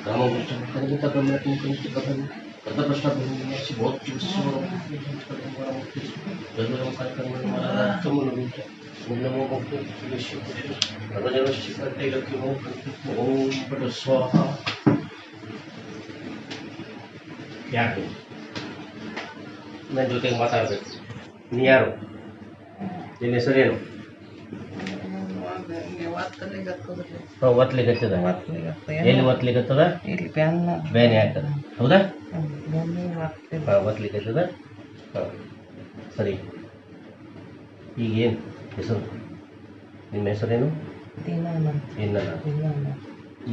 Kamu bercakap dengan kita bermati-mati kita bermati. ಅರ್ಥಮೂಲ ನಮೋ ಭಕ್ತಿ ಭಗಜನಶ್ಚ ತೈಲಕ್ಕೆ ಓಂ ಪಟ ಸ್ವಾಹ. ಯಾಕೆ ನನ್ನ ಜೊತೆಗೆ ಮಾತಾಡಬೇಕು. ನೀ ಯಾರು? ನಿನ್ನ ಹೆಸರೇನು? ಒತ್ಲಿಗತ್ತದ ಎಲ್ಲಿ ಒತ್ಲಿಗತ್ತದ ಇಲ್ಲಿ ಬೇನೆ ಆಗ್ತದ ಹೌದಾ? ಹಾಕ್ತೇವೆ ಹಾಂ ಒತ್ಲಿಗತ್ತದ ಹಾಂ ಸರಿ. ಈಗೇನು ಹೆಸರು? ನಿಮ್ಮ ಹೆಸರೇನು? ದಿನಾನ.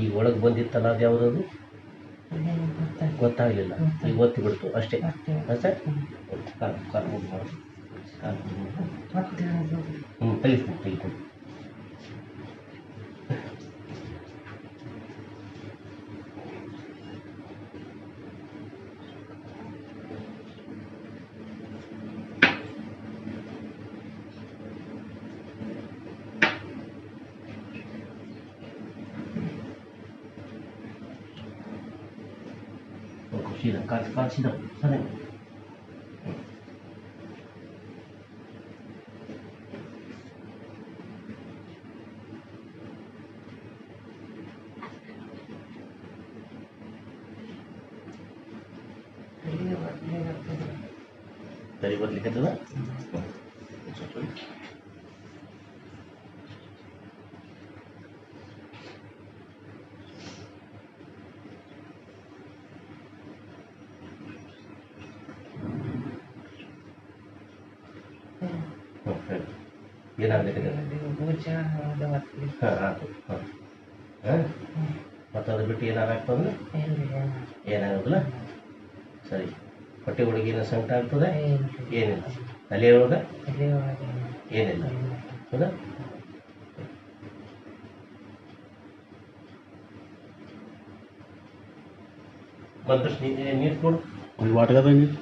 ಈಗ ಒಳಗೆ ಬಂದಿತ್ತಲ್ಲ ಅದು ಯಾವುದದು ಗೊತ್ತಾಗಲಿಲ್ಲ. ಈಗ ಒತ್ತಿ ಬಿಡ್ತು ಅಷ್ಟೇ. ಅಷ್ಟೇ. ಕಾಲು ಕಾಲು ಹ್ಞೂ ತೆಗಿತೀನಿ ತೆಗಿತೀನಿ și de care fac și de. Să ne. तरी बदली का तुझा ಹೊತ್ಲಿ ಹಾಂ ಆಯ್ತು ಹಾಂ ಹಾಂ. ಮತ್ತು ಅದು ಬಿಟ್ಟು ಏನಾರು ಆಗ್ತದೆ ಏನಾಗೋದಿಲ್ಲ. ಸರಿ. ಹೊಟ್ಟೆ ಒಳಗೆ ಏನೋ ಸಂಕಟ ಆಗ್ತದೆ? ಏನು ಏನಿಲ್ಲ. ತಲೆ ಒಳಗೆ? ಏನಿಲ್ಲ. ಹೌದಾ? ಬಂದಷ್ಟು ನೀರು ಕೊಡು. ಒಂದು ವಾಟಗದ ನೀರು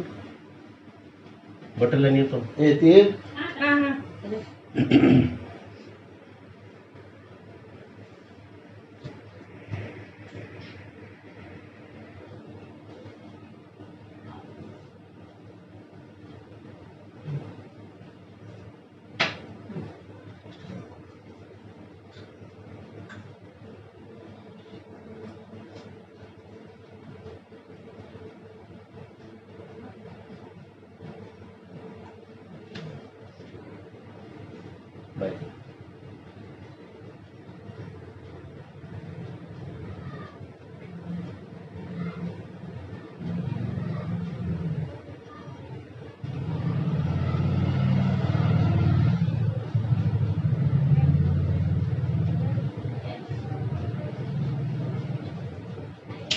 ಬಟ್ಟೆಲ್ಲ ನೀರು ಕೊಡು Okay. ಐತಿ ಬಾಯ್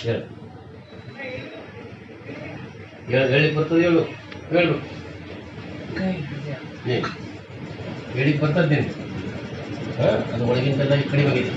ಹೇಳು ಹೇಳು ಹೇಳಿಕ್ ಬರ್ತದೆ ಹೇಳು ಹೇಳು ಕೈ ಬರ್ತದ್ದೇನು ಹಾಂ ಅದು ಒಳಗಿಂದೆಲ್ಲ ಈ ಕಡಿಮೆ ಆಗಿದೆ.